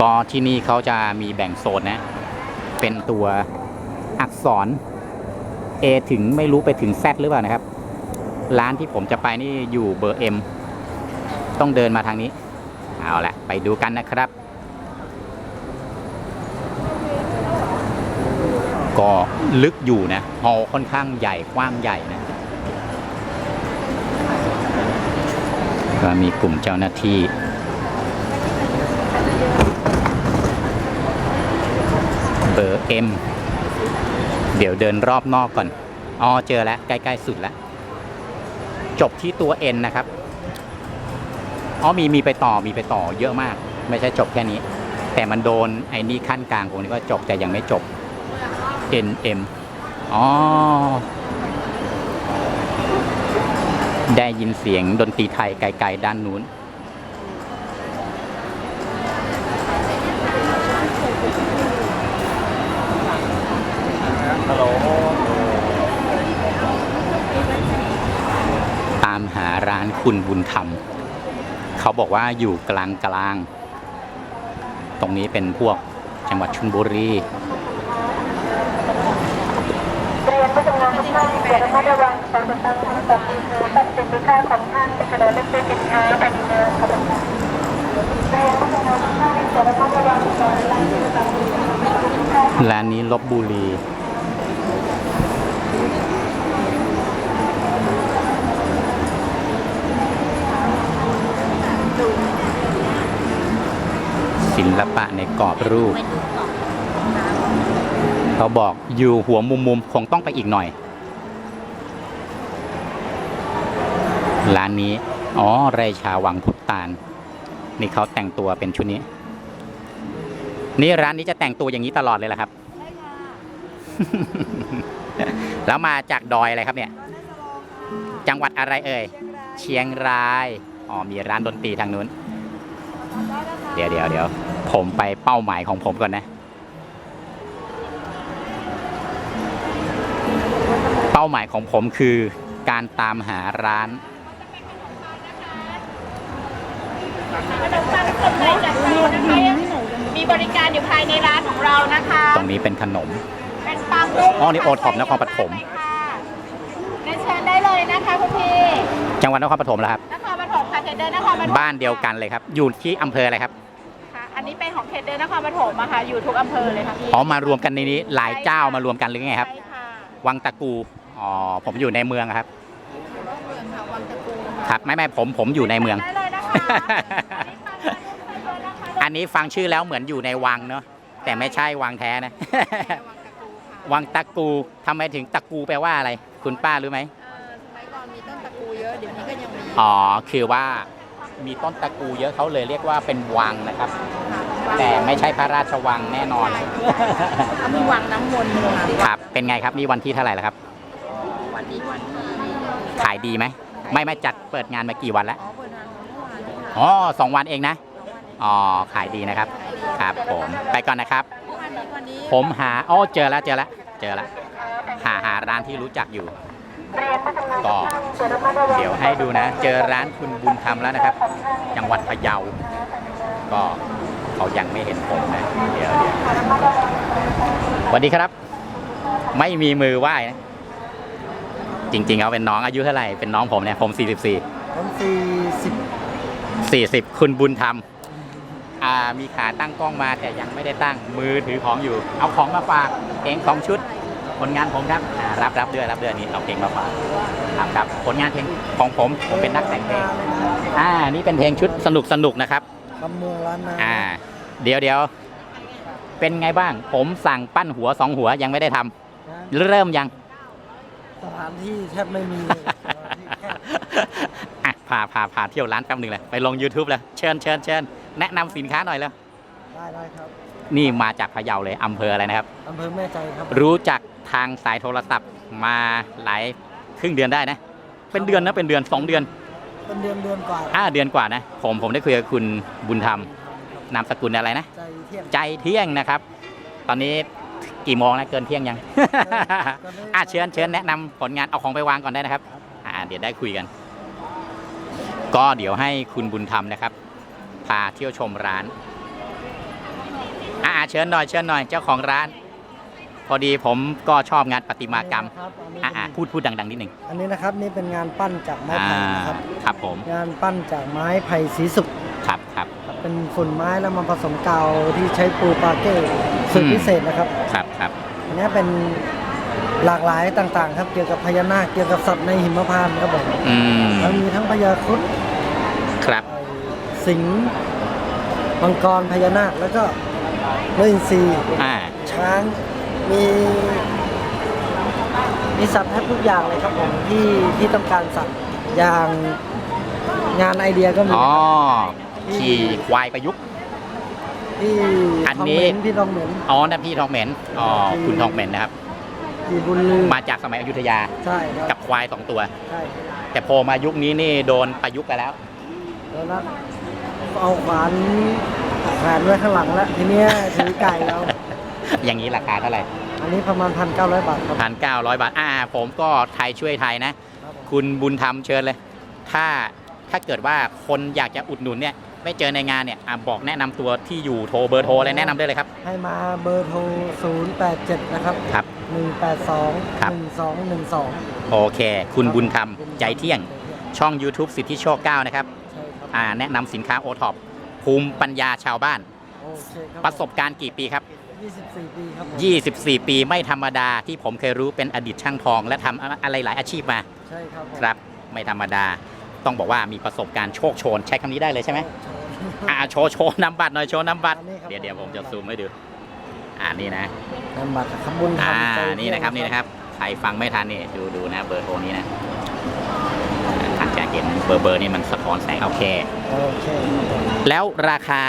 ก็ที่นี่เขาจะมีแบ่งโซนนะ เป็นตัวอักษร A ถึงไม่รู้ไปถึง Z หรือเปล่านะครับ ร้านที่ผมจะไปนี่อยู่เบอร์ M ต้องเดินมาทางนี้ เอาละไปดูกันนะครับ ก็ลึกอยู่นะฮอลค่อนข้างใหญ่กว้างใหญ่นะ ก็มีกลุ่มเจ้าหน้าที่ เบอร์ M เดี๋ยวเดินรอบนอกก่อน อ๋อ เจอแล้ว ใกล้ ๆ สุดแล้ว จบที่ตัว N นะครับ อ๋อมีมีไปต่อมีไปต่อเยอะมาก ไม่ใช่จบแค่นี้ แต่มันโดนไอ้นี่ขั้นกลางผมนี่ก็จบแต่ยังไม่จบ N M อ๋อ ได้ยินเสียงดนตรีไทยไกล ๆ ด้านนู้น ฮัลโหล ตามหาร้าน คุณบุญธรรม เขาบอกว่าอยู่กลางกลางๆตรงนี้เป็นพวกจังหวัดชลบุรีเรียนผู้ชมนุมทุกท่านโปรดระมัดระวังการติดตั้งทั้งสองมือถือตัดสินค้าของท่านกระโดดเลือกซื้อสินค้ายในเมืองขอบคุณค่ะเรียนผู้ชมนุมทุกท่านโปรดระมัดระวังการติดตั้งทั้งสองมือถือตัดสินค้าร้านนี้ลบบุรี ศิลปะในกรอบรูป เขาบอกอยู่หัวมุมมุมๆคงต้องไปอีกหน่อย ร้านนี้ อ๋อ ไรชาวังพุทตานนี่เขาแต่งตัวเป็นชุดนี้ นี่ร้านนี้จะแต่งตัวอย่างนี้ตลอดเลยเหรอครับ แล้วมาจากดอยอะไรครับเนี่ย จังหวัดอะไรเอ่ย เชียงราย อ๋อมีร้านดนตรีทางนู้น เดี๋ยวเดี๋ยวเดี๋ยวผมไปเป้าหมายของผมก่อนนะ เป้าหมายของผมคือการตามหาร้านขนมปังสดใหม่จากเตานะคะมีบริการอยู่ภายในร้านของเรานะคะ ตรงนี้เป็นขนม เป็นปังนุ่มอ๋อนี่โอท็อปนครปฐมเรียนเชิญได้เลยนะคะคุณพี่ จังหวัดนครปฐมแล้วครับ น ครปฐมค่ะเทรดเดอร์นครปฐมบ้านเดียวกันเลยครับ อยู่ที่อำเภออะไรครับค่ะอันนี้เป็นของเทรดเดอร์นครปฐมอะค่ะ อยู่ทุกอำเภอเลยค่ะพี่อ๋อมารวมกันในนี้หลายเจ้ามารวมกันหรือไงครับ ใช่ค่ะวังตะกูอ๋อผมอยู่ในเมืองครับ เมืองค่ะวังตะกูค่ะครับไม่ไม่ผมผมอยู่ในเมือง ได้เลยนะคะอันนี้ปังนุ่มเทรดเดอร์นะคะอันนี้ฟังชื่อแล้วเหมือนอยู่ในวังเนาะแต่ไม่ใช่วังแท้นะ วังตะกูค่ะวังตะกูทำไมถึงตะกูแปลว่าอะไร คุณป้ารู้ไหม เอ่อสมัยก่อนมีต้นตะกูเยอะ เดี๋ยวนี้ก็ยังมี อ๋อ คือว่ามีต้นตะกูเยอะเขาเลยเรียกว่าเป็นวังนะครับค่ะแต่ไม่ใช่พระราชวังแน่นอน เขามีวังน้ำมนต์เลยค่ะครับ เป็นไงครับนี่วันที่เท่าไหร่แล้วครับ วันนี้วันที่ขายดีไหม ไม่ไม่จัดเปิดงานมากี่วันแล้ว อ๋อเปิดงานเมื่อวานนี้ค่ะอ๋อสองวันเองนะ อ๋อ ขายดีนะครับ ครับผม ไปก่อนนะครับวันนี้วันนี้ ผมหาอ๋อเจอแล้วเจอแล้วเจอแล้วหาหาร้านที่รู้จักอยู่ เรียนผู้ชมนุมก็โปรดระมัดระวังเดี๋ยวให้ดูนะ เจอร้านคุณบุญธรรมแล้วนะครับ จังหวัดพะเยา ก็เขายังไม่เห็นผมนะ เดี๋ยวเดี๋ยวสวัสดีครับ ไม่มีมือไหว้นะ จริงๆเขาเป็นน้องอายุเท่าไหร่ เป็นน้องผมเนี่ย ผม 44 ผมสี่สิบ40 คุณบุญธรรมอ่ามีขาตั้งกล้องมาแต่ยังไม่ได้ตั้งมือถือของอยู่ เอาของมาฝากเพลงสองชุด ผลงานผมครับอ่ารับรับเดือนรับเดือนนี้เอาเพลงมาฝากครับครับผลงานเพลงของผมผมเป็นนักแต่งเพลงอ่านี่เป็นเพลงชุดสนุกสนุกนะครับ คำเมืองล้านนาอ่า เดี๋ยวเดี๋ยวเป็นไงบ้าง ผมสั่งปั้นหัวสองหัวยังไม่ได้ทำนะเริ่มยัง สถานที่แทบไม่มีเลยสถานที่แค่อะพาพาพาเที่ยวร้านแป๊บหนึ่งเลย ไปลง YouTube เลย เชิญเชิญเชิญแนะนำสินค้าหน่อยแล้ว ได้ได้ครับ นี่มาจากพะเยาเลยอำเภออะไรนะครับ อำเภอแม่ใจครับ รู้จักทางสายโทรศัพท์มาหลายครึ่งเดือนได้นะ เป็นเดือนนะเป็นเดือนสองเดือนเป็นเดือนเดือนกว่าห้าเดือนกว่านะ ผมผมได้คุยกับคุณบุญธรรมนามสกุลอะไรนะ ใจเที่ยง ใจเที่ยงนะครับ ตอนนี้กี่โมงนะเกินเที่ยงยัง อะเชิญเชิญแนะนำผลงานเอาของไปวางก่อนได้นะครับ อ่าเดี๋ยวได้คุยกัน ก็เดี๋ยวให้คุณบุญธรรมนะครับ พาเที่ยวชมร้าน เชิญหน่อยเชิญหน่อยเจ้าของร้าน พอดีผมก็ชอบงานประติมากรรมครับอันนี้อะอะพูดพูดดัง ๆ นิดหนึ่งอันนี้นะครับนี่เป็นงานปั้นจากไม้อ่าไผ่นะครับ ครับผมงานปั้นจากไม้ไผ่สีสุกครับครับ ครับเป็นฝุ่นไม้แล้วมาผสมกาวที่ใช้ปูปาเก้สูตรอืม พิเศษนะครับครับครับอันนี้เป็นหลากหลายต่างๆ ครับเกี่ยวกับพญานาคเกี่ยวกับสัตว์ในหิมพานต์ครับผมอืมแล้วมีทั้งพญาครุฑครับไอ้สิงห์มังกรพญานาคแล้วก็ นกอินทรีอ่า ช้าง มีมีสัตว์แทบทุกอย่างเลยครับผมที่ที่ต้องการสัตว์อย่างงานไอเดียก็มีอ๋อ ขี่ควายประยุกต์ ที่อันทองนี้เหม็นพี่ทองเหม็น อ๋อนั่นพี่ทองเหม็น อ๋อ คุณทองเหม็นนะครับพี่บุญลือมาจากสมัยอยุธยา ใช่คกัรับบควายสองตัว ใช่แต่พอมายุคนี้นี่โดนประยุกต์ไปแล้ว แล้วนะ เอาขวานแขวนไว้ข้างหลังแล้วทีเนี้ยถือไก่แล้ว อย่างนี้ราคาเท่าไหร่อันนี้ประมาณพันเก้าร้อยบาทครับ พันเก้าร้อยบาท อ่า ผมก็ไทยช่วยไทยนะ ครับผม คุณบุญธรรมเชิญเลย ถ้าถ้าเกิดว่าคนอยากจะอุดหนุนเนี่ย ไม่เจอในงานเนี่ยอะบอกแนะนำตัวที่อยู่โทรเบอร์โทรอะไรแนะนำได้เลยครับ ให้มาเบอร์โทร 087 นะครับ ครับ182ครับ1212 โอเค คุณบุญธรรมใจเที่ยง ช่อง YouTube สิทธิโชค9นะครับใช่ครับ อ่าแนะนำสินค้าโอท็อปภูมิปัญญาชาวบ้าน โอเคครับประสบการณ์กี่ปีครับ 24 ปีครับผม24 ปีไม่ธรรมดาที่ผมเคยรู้เป็นอดีตช่างทอง และทำอะไรหลายอาชีพมาใช่ครับผมครับ ไม่ธรรมดา ต้องบอกว่ามีประสบการณ์โชคโชน ใช้คำนี้ได้เลยใช่ไหมอ่าโชว์โชว์นำบัตรหน่อยโชว์นำบัตรอันนี้ครับ เดี๋ยวเดี๋ยวผมจะซูมให้ดู อ่านี่นะ นำบัตรครับบุญธรรอ่ามใจเที่ยงนี่นะครับนี่นะครับ ใครฟังไม่ทันนี่ดูดูนะเบอร์โทรนี้นะ ท่านจะเห็นเบอร์เบอร์นี่มันสะท้อนแสงโอเค โอเคครับผมแล้วราคา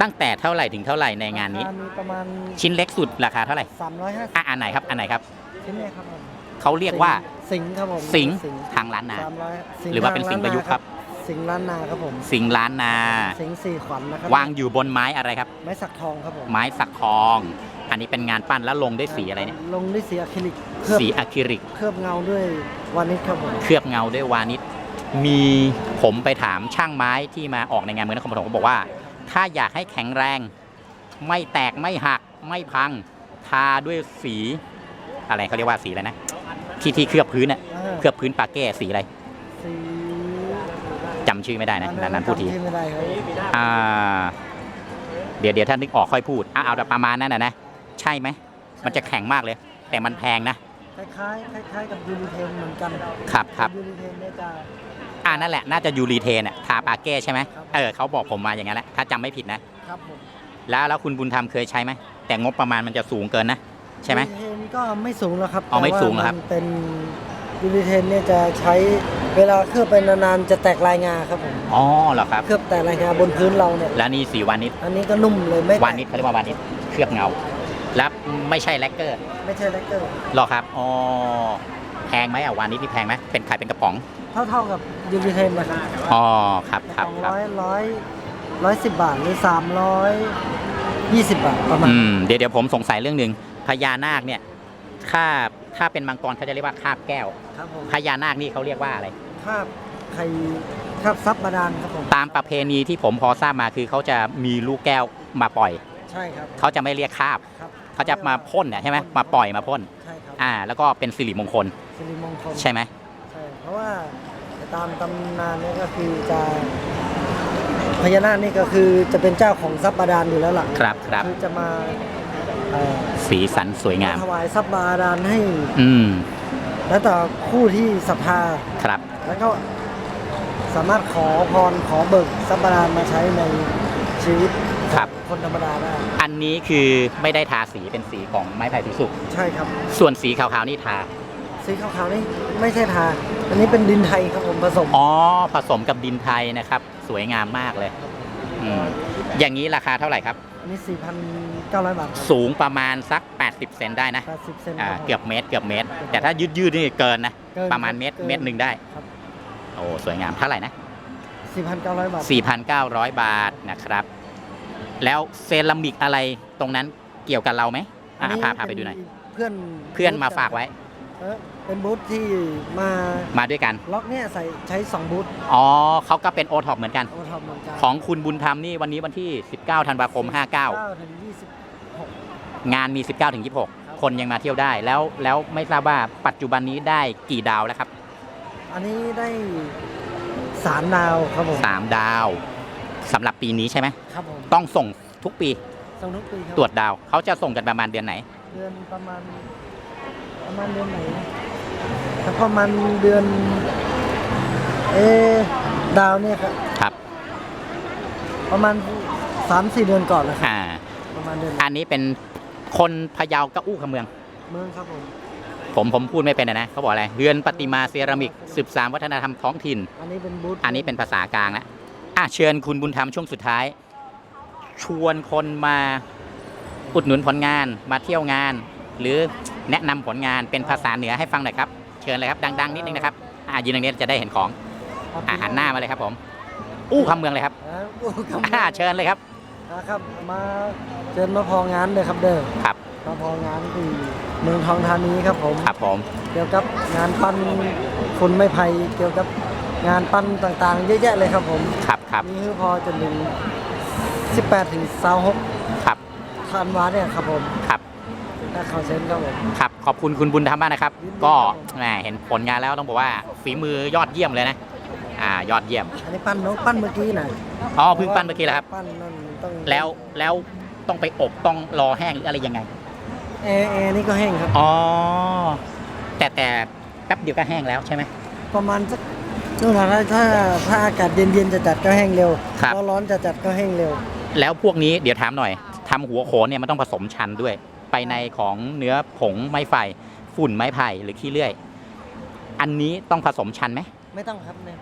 ตั้งแต่เท่าไหร่ถึงเท่าไหร่ในงานนี้รคมีประมาณ ชิ้นเล็กสุดราคาเท่าไหร่350อะอันไหนครับอันไหนครับชิ้นเนี้ครับผมเขาเรียกว่าสิงห์ครับผมสิงห์สิงห์ทางล้านนา สามร้อยสิงห์หรือว่าเป็นสิงห์ประยุกต์ครับ สิงห์ล้านนาครับผม สิงห์ล้านนา สิงห์สี่ขวัญนะครับวางอยู่บนไม้อะไรครับ ไม้สักทองครับผม ไม้สักทอง อันนี้เป็นงานปั้นแล้วลงด้วยสีอะไรเนี่ย ลงด้วยสีอะคริลิกเคลือบสีอะคริลิก เคลือบเงาด้วยวานิชครับผมเคลือบเงาด้วยวานิชมีผมไปถามช่างไม้ที่มาออกในงานเมืองนครปฐมก็บอกว่า ถ้าอยากให้แข็งแรง ไม่แตกไม่หักไม่พัง ทาด้วยสีอะไรเขาเรียกว่าสีอะไรนะ ที่ที่เคลือบพื้นน่ะาเคลือบพื้นปาเก้สีอะไรสีจำชื่อไม่ได้นะนานๆพูดที จำชื่อไม่ได้ครับอ่า เดี๋ยวเดี๋ยวถ้านึกออกค่อยพูดอะเอาแต่ประมาณนั้นนะนะ ใช่ไหม มันจะแข็งมากเลย แต่มันแพงนะ คล้ายๆคล้ายๆกับยูริเทนเหมือนกันครับครับ ยูริเทนเนี่ยจะ อ่านั่นแหละน่าจะยูรีเทนอะทาปาเก้ใช่ไหมครับ เออเขาบอกผมมาอย่างนั้นแหละถ้าจำไม่ผิดนะ ครับผมแล้วแล้วคุณบุญธรรมเคยใช้ไหมแต่งบประมาณมันจะสูงเกินนะ ใช่ไหม ยูริเทนก็ไม่สูงแล้วครับอ๋อไม่แต่ว่าสูงเหรอครับมันเป็นยูริเทนเนี่ยจะใช้เวลาเคลือบไปนานๆจะแตกลายงาครับผมอ๋อเหรอครับ เคลือบแตกลายงาบนพื้นเราเนี่ย แล้วนี่สีวานิชอันนี้ก็นุ่มเลยไม่แตกวานิชเขาเรียกว่าวานิชเคลือบเงา แล้วไม่ใช่แลกเกอร์ไม่ใช่แลกเกอร์ หรอครับอ๋อแพงไหมอะวานิชนี่แพงไหมเป็นขายเป็นกระป๋องเท่าๆกับยูริเทนนะครับอ๋อครับครับสองครับร้อยร้อยร้อยสิบบาทหรือสามร้อยยี่สิบบาทประมาณ อืมเดี๋ยวเดี๋ยวผมสงสัยเรื่องหนึ่งพญานาคเนี่ยถ้าถ้าเป็นมังกรเขาจะเรียกว่าคาบแก้วครับผมพญานาคนี่เขาเรียกว่าอะไร คาบไข่คาบซับบาดาลครับผม ตามประเพณีที่ผมพอทราบมาคือเขาจะมีลูกแก้วมาปล่อย ใช่ครับ เขาจะไม่เรียกคาบ ครับ เขาจะมาพ่นเนี่ยใช่ไหมมาปล่อยมาพ่นใช่ครับอ่า แล้วก็เป็นสิริมงคลสิริมงคลใช่ไหมใช่เพราะว่าตามตำนานเนี่ยก็คือจะพญานาคนี่ก็คือจะเป็นเจ้าของทรัพย์บาดาลอยู่แล้วล่ะครับครับคือจะมาเอ่อสีสันสวยงามถวายทรัพย์บาดาลให้ อืมแล้วต่อคู่ที่ศรัทธาครับ แล้วก็สามารถขอพรขอเบิกทรัพย์บาดาลมาใช้ในชีวิต ครับ คนธรรมดาได้อันนี้คือไม่ได้ทาสีเป็นสีของไม้ไผ่สีสุก ใช่ครับ ส่วนสีขาวๆนี่ทา สีขาวๆนี่ไม่ใช่ทา อันนี้เป็นดินไทยครับผมผสม อ๋อ ผสมกับดินไทยนะครับ สวยงามมากเลยอืมอย่างนี้ราคาเท่าไหร่ครับ อันนี้ 4,900 บาทครับสูงประมาณสัก 80 เซนได้นะ80เซนอ่าครับผม เกือบเมตรเกือบเมตร แต่ถ้ายืดยืดๆนี่เกินนะ เกินประมาณเมตรเกินเมตรหนึ่งได้ ครับ โอ้ สวยงามเท่าไหร่นะ 4,900 บาท 4,900 บาทนะครับ แล้วเซรามิกอะไรตรงนั้นเกี่ยวกับเราไหมอะอันนี้พาพาไปดูหน่อย เพื่อนเพื่อนมาฝากไว้ เออเป็นบูธที่มามาด้วยกัน ล็อกเนี่ยใส่ใช้2บูธอ๋อเขาก็เป็นโอท็อปเหมือนกัน โอทอปเหมือนกันของคุณบุญธรรมนี่วันนี้วันที่ 19ธันวาคม 59 9ถึง20งานมี 19ถึง26 คนยังมาเที่ยวได้ แล้วแล้วไม่ทราบว่าปัจจุบันนี้ได้กี่ดาวแล้วครับ อันนี้ได้สามดาวครับผมสามดาว สำหรับปีนี้ใช่ไหมครับผมต้องส่งทุกปีส่งทุกปีครับตรวจดาวเขาจะส่งกันประมาณเดือนไหน เดือนประมาณประมาณเดือนไหนครับประมาณเดือน เออดาวเนี่ยครับครับ ประมาณสามสี่เดือนก่อนนะครับอ่า ประมาณเดือนอันนี้เป็นคนพะเยากะอู้คำเมือง เมืองครับผมผมผมพูดไม่เป็นนะนะเขาบอกอะไรเรือนประติมาเซรามิกสืบสานวัฒนธรรมท้องถิ่น อันนี้เป็นบูธอันนี้เป็นภาษากลางแล้ว อะเชิญคุณบุญธรรมช่วงสุดท้าย ชวนคนมาอุดหนุนผลงานมาเที่ยวงาน หรือแนะนำผลงานเป็นภาษาเหนือให้ฟังหน่อยครับ เชิญเลยครับดัง ๆ นิดนึงนะครับอะยืนตรงนี้จะได้เห็นของครับอะหันหน้ามาเลยครับผม อู้คำเมืองเลยครับอ่าอู้คำอะเชิญเลยครับ นะครับ มาเชิญมาพองานเลยครับเด้อครับ มาพองานที่เมืองทองธานีครับผม ครับผม เกี่ยวกับงานปั้นคนไม้ไผ่เกี่ยวกับ งานปั้นต่างๆ เยอะแยะเลยครับผมครับครับนี่คือพอจนถึง18 ถึง26ครับธันวาเนี่ยครับผมครับถ้าเขาเซ็นครับผมครับขอบคุณคุณบุญธรรมมากนะครับยินดีก็ครับผมแหมเห็นผลงานแล้วต้องบอกว่าฝีมือยอดเยี่ยมเลยนะอ่ายอดเยี่ยม อันนี้ปั้นน้องปั้นเมื่อกี้นะอ๋อเพิ่งปั้นเมื่อกี้แหละครับปั้นนั่นต้องแล้วแล้วต้องไปอบต้องรอแห้งหรืออะไรยังไงแอร์แอร์นี่ก็แห้งครับอ๋อแต่แต่แป๊บเดียวก็แห้งแล้วใช่ไหมประมาณสัก นู่นนะถ้าถ้าถ้าอากาศเย็นๆจะจัดก็แห้งเร็วครับ ร้อนๆจะจัดก็แห้งเร็ว แล้วพวกนี้เดี๋ยวถามหน่อยทำหัวโขนเนี่ยมันต้องผสมชันด้วย ไปในของเนื้อผงไม้ไฟฝุ่นไม้ไผ่หรือขี้เลื่อย อันนี้ต้องผสมชันไหมไม่ต้องครับเนี่ย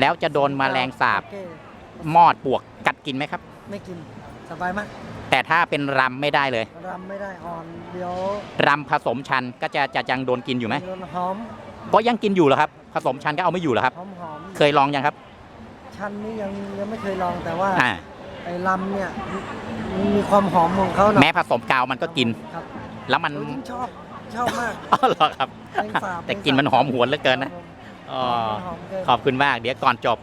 แล้วจะโดนแมลงสาบโอเคมอดปวกกัดกินไหมครับ ไม่กินสบายมากแต่ถ้าเป็นรำไม่ได้เลยรำไม่ได้อ่อนเดี๋ยวรำผสมชันก็จะจะยังโดนกินอยู่ไหมหอม ก็ยังกินอยู่เหรอครับ ผสมชันก็เอาไม่อยู่เหรอครับ หอมหอมเคยลองยังครับ ชันนี่ยังยังไม่เคยลองแต่ว่าอ่า ไอ้ลำเนี่ยมันมีความหอมของเขาหน่อยแม้ผสมกาวมันก็กิน ครับแล้วมันโอ้ยชอบชอบมากอ๋อเหรอครับ แมงสาบแต่กลินมันหอมหวนเหลือเกินนะ อ๋อ หอมเกินขอบคุณมาก เดี๋ยวก่อนจบ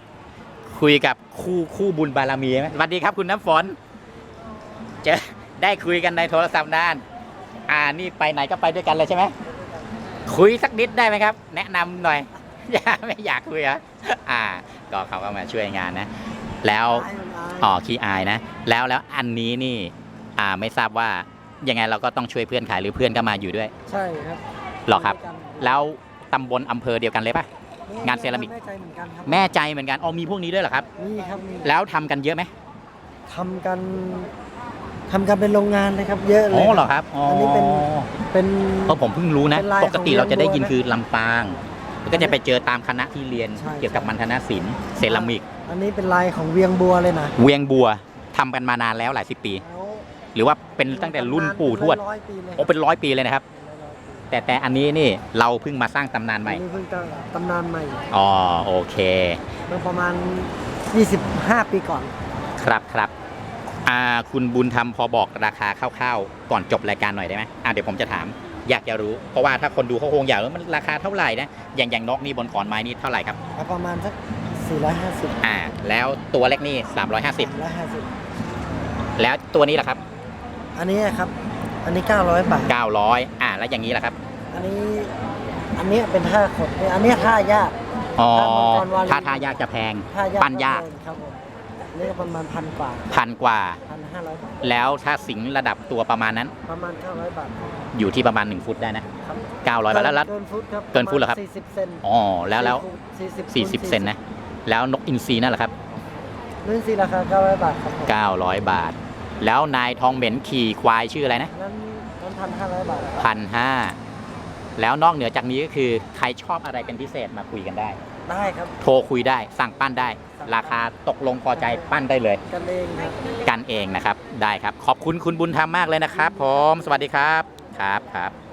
คุยกับคู่คู่บุญบารมีไหมสวัสดีครับคุณน้ำฝนเจอได้คุยกันในโทรศัพท์นาน อ่านี่ไปไหนก็ไปด้วยกันเลยใช่ไหม คุยสักนิดได้ไหมครับ แนะนำหน่อยอย่าไม่อยากคุยเหรออ่า ก็เขาก็มาช่วยงานนะ แล้วอายมันอายอ๋อขี้อายนะ แล้วแล้วอันนี้นี่ อ่าไม่ทราบว่ายังไงเราก็ต้องช่วยเพื่อนขายหรือเพื่อนก็มาอยู่ด้วย ใช่ครับหรอครับด้วยกันแล้วตำบลอำเภอเดียวกันเลยปะงานเซรามิกแม่ใจเหมือนกันครับแม่ใจเหมือนกันอ๋อมีพวกนี้ด้วยเหรอครับนี่ครับนี่แล้วทำกันเยอะไหมทำกัน ทำกันเป็นโรงงานเลยครับ เยอะเลอ๋ย อเหรอครับอ๋ออัอันนี้เป็น เป็นเออผมเพิ่งรู้นะ เป็นลายปกติเราจะได้ยินของเวีคืยองบัวนะลำปางแล้วก็จะไปเจอตามคณะที่เรียนใช่ เกี่ยวกับมัณฑนศิลป์เซรามิก อันนี้เป็นลายของเวียงบัวเลยนะเวียงบัวทำกันมานานแล้วหลายสิบปีแล้วหรือว่าเป็นตั้งแต่รุ่นปู่ทวดร้อยปีเลยโอ้เป็นร้อยปีเลยนะครับ แต่แต่อันนี้นี่เราเพิ่งมาสร้างตำนานใหอัม่นนี้เพิ่งจะตำนานใหม่อ๋อโอเค เมื่อประมาณ 25 ปีก่อน ครับครับ อ่าคุณบุญธรรมพอบอกราคาคร่าวๆก่อนจบรายการหน่อยได้ไหมอ่าเดี๋ยวผมจะถามอยากจะรู้ เพราะว่าถ้าคนดูเขาคงอยากรู้มันราคาเท่าไหร่นะอย่างอย่างนกนี่บนขอนไม้นี่เท่าไหร่ครับแล้วประมาณสัก450 อ่า แล้วตัวเล็กนี่ 350 350 แล้วตัวนี้ล่ะครับ อันนี้ครับ อันนี้ 900 บาท 900 อ่า แล้วอย่างนี้ล่ะครับอันนี้ อันนี้เป็นท่าขดอันนี้ท่ายาก อ๋อถ้ามังกรวาลีถ้าทายากจะแพง ท่ายากปั้นยาก ครับผมอั นนี่ก็ประมาณพันกว่าพันกว่า พันห้าร้อยบาทแล้วถ้าสิงห์ระดับตัวประมาณนั้น ประมาณ900บาทอยู่ที่ประมาณ 1 ฟุตได้นะ ครับ900บาทแล้วแล้วเกินฟุตครับเกินฟุตเหรอครับ สี่สิบเซนอ๋อแล้วแล้วสี่สิบ40 เซนนะ แล้วนกอินทรีนั่นแหละครับรุ่นสีราคา900บาทครับผม900 บาท แล้วนายทองเหม็นขี่ควายชื่ออะไรนะนั้นนั้นพันห้าร้อยบาทครับพันห้าแล้วนอกเหนือจากนี้ก็คือใครชอบอะไรเป็นพิเศษมาคุยกันได้ ได้ครับ โทรคุยได้ สั่งปั้นได้ ราคาตกลงพอใจปั้นได้เลย กันเองครับ กันเองนะครับ ได้ครับ ขอบคุณคุณบุญธรรมมากเลยนะครับ ผม สวัสดีครับ ครับครับ